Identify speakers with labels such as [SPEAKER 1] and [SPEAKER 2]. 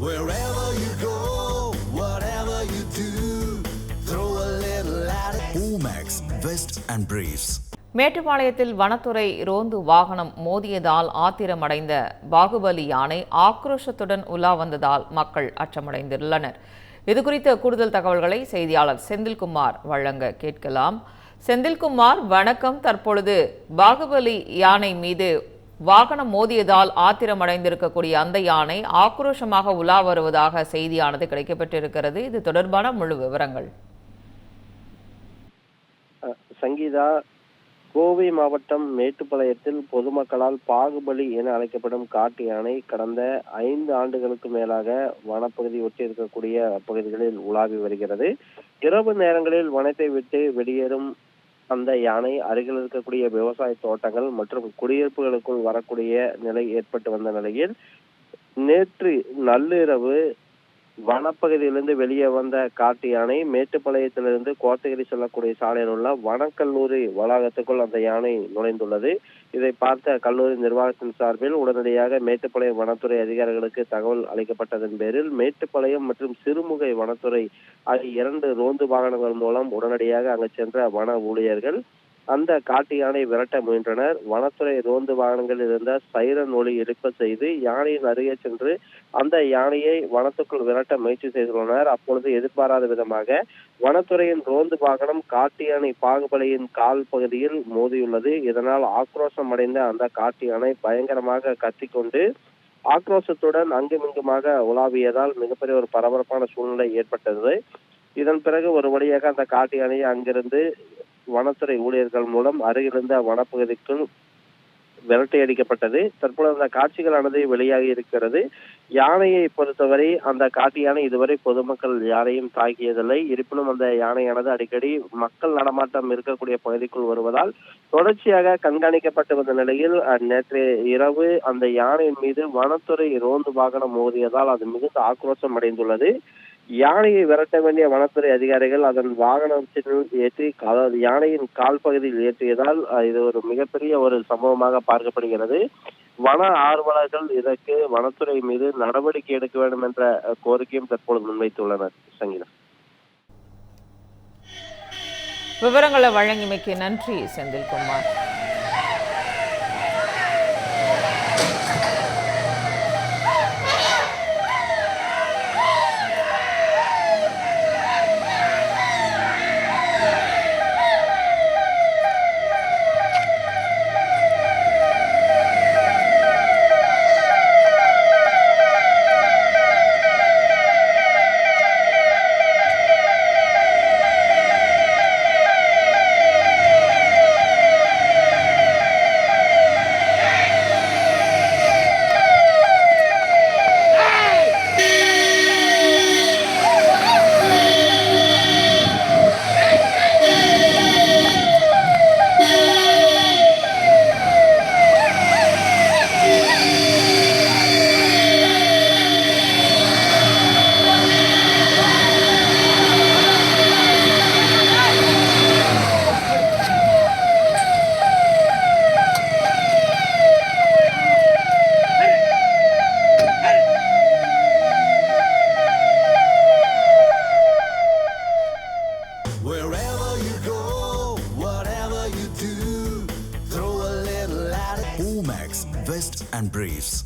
[SPEAKER 1] Wherever you go, whatever you do, throw a little at it. Omax, Vest and Briefs.
[SPEAKER 2] மேட்டுப்பாளையத்தில் வனத்துறை ரோந்து வாகனம் மோதியதால் ஆத்திரமடைந்த பாகுபலி யானை ஆக்ரோஷத்துடன் உலா வந்ததால் மக்கள் அச்சமடைந்துள்ளனர் இது குறித்த கூடுதல் தகவல்களை செய்தியாளர் செந்தில்குமார் வழங்க கேட்கலாம் செந்தில்குமார் வணக்கம் தற்பொழுது பாகுபலி யானை மீது வாகனம் மோதியதால் ஆத்திரமடைந்திருக்கக்கூடிய அந்த யானை ஆக்ரோஷமாக உலா வருவதாக செய்தியானது கிடைக்கப்பட்டிருக்கிறது. இது தொடர்பான முழு விவரங்கள்.
[SPEAKER 3] சங்கீதா கோவை மாவட்டம் மேட்டுப்பாளையத்தில் பொதுமக்களால் பாகுபலி என அழைக்கப்படும் காட்டு யானை கடந்த ஐந்து ஆண்டுகளுக்கு மேலாக வனப்பகுதி ஒட்டி இருக்கக்கூடிய பகுதிகளில் உலாவி வருகிறது. இரவு நேரங்களில் வனத்தை விட்டு வெளியேறும் அந்த யானை அருகில் இருக்கக்கூடிய விவசாய தோட்டங்கள் மற்றும் குடியிருப்புகளுக்குள் வரக்கூடிய நிலை ஏற்பட்டு வந்த நிலையில் நேற்று நள்ளிரவு வனப்பகுதியிலிருந்து வெளியே வந்த காட்டு யானை மேட்டுப்பாளையத்திலிருந்து கோத்தகிரி செல்லக்கூடிய சாலையில் உள்ள வனக்கல்லூரி வளாகத்துக்குள் அந்த யானை நுழைந்துள்ளது. இதை பார்த்த கல்லூரி நிர்வாகத்தின் சார்பில் உடனடியாக மேட்டுப்பாளையம் வனத்துறை அதிகாரிகளுக்கு தகவல் அளிக்கப்பட்டதன் பேரில் மேட்டுப்பாளையம் மற்றும் சிறுமுகை வனத்துறை ஆகிய இரண்டு ரோந்து வாகனங்கள் மூலம் உடனடியாக அங்கு சென்ற வன ஊழியர்கள் அந்த காட்டு யானை விரட்ட முயன்றனர். வனத்துறை ரோந்து வாகனங்களில் இருந்த சைரன் ஒளி எழுப்ப செய்து யானையின் அருகே சென்று அந்த யானையை வனத்துக்குள் விரட்ட முயற்சி செய்துள்ளனர். அப்பொழுது எதிர்பாராத விதமாக வனத்துறையின் ரோந்து வாகனம் காட்டு யானை பாகுபலியின் கால் பகுதியில் மோதியுள்ளது. இதனால் ஆக்ரோஷம் அடைந்த அந்த காட்டு யானை பயங்கரமாக கத்திக்கொண்டு ஆக்ரோஷத்துடன் அங்குமிங்குமாக உலாவியதால் மிகப்பெரிய ஒரு பரபரப்பான சூழ்நிலை ஏற்பட்டது. இதன் பிறகு ஒரு வழியாக அந்த காட்டு யானையை அங்கிருந்து வனத்துறை ஊழியர்கள் மூலம் அருகிலிருந்த வனப்பகுதிக்குள் விரட்டி அடிக்கப்பட்டது. அந்த காட்சிகளானது வெளியாகி இருக்கிறது. யானையை பொறுத்தவரை அந்த காட்டு யானை இதுவரை பொதுமக்கள் யாரையும் தாக்கியதில்லை. இருப்பினும் அந்த யானையானது அடிக்கடி மக்கள் நடமாட்டம் இருக்கக்கூடிய பகுதிக்குள் வருவதால் தொடர்ச்சியாக கண்காணிக்கப்பட்டு வந்த நிலையில் நேற்று இரவு அந்த யானையின் மீது வனத்துறை ரோந்து வாகனம் மோதியதால் அது மிகுந்த ஆக்ரோஷம் அடைந்துள்ளது. யானையை விரட்ட வேண்டிய வனத்துறை அதிகாரிகள் அதன் வாகனத்தில் ஏற்றி அதாவது யானையின் கால் பகுதியில் ஏற்றியதால் இது ஒரு மிகப்பெரிய ஒரு சம்பவமாக பார்க்கப்படுகிறது. வன ஆர்வலர்கள் இதற்கு வனத்துறை மீது நடவடிக்கை எடுக்க வேண்டும் என்ற கோரிக்கையும் தற்பொழுது முன்வைத்துள்ளனர். சங்கீதா.
[SPEAKER 2] விவரங்களை வழங்கிமைக்கு நன்றி செந்தில்குமார். best and briefs.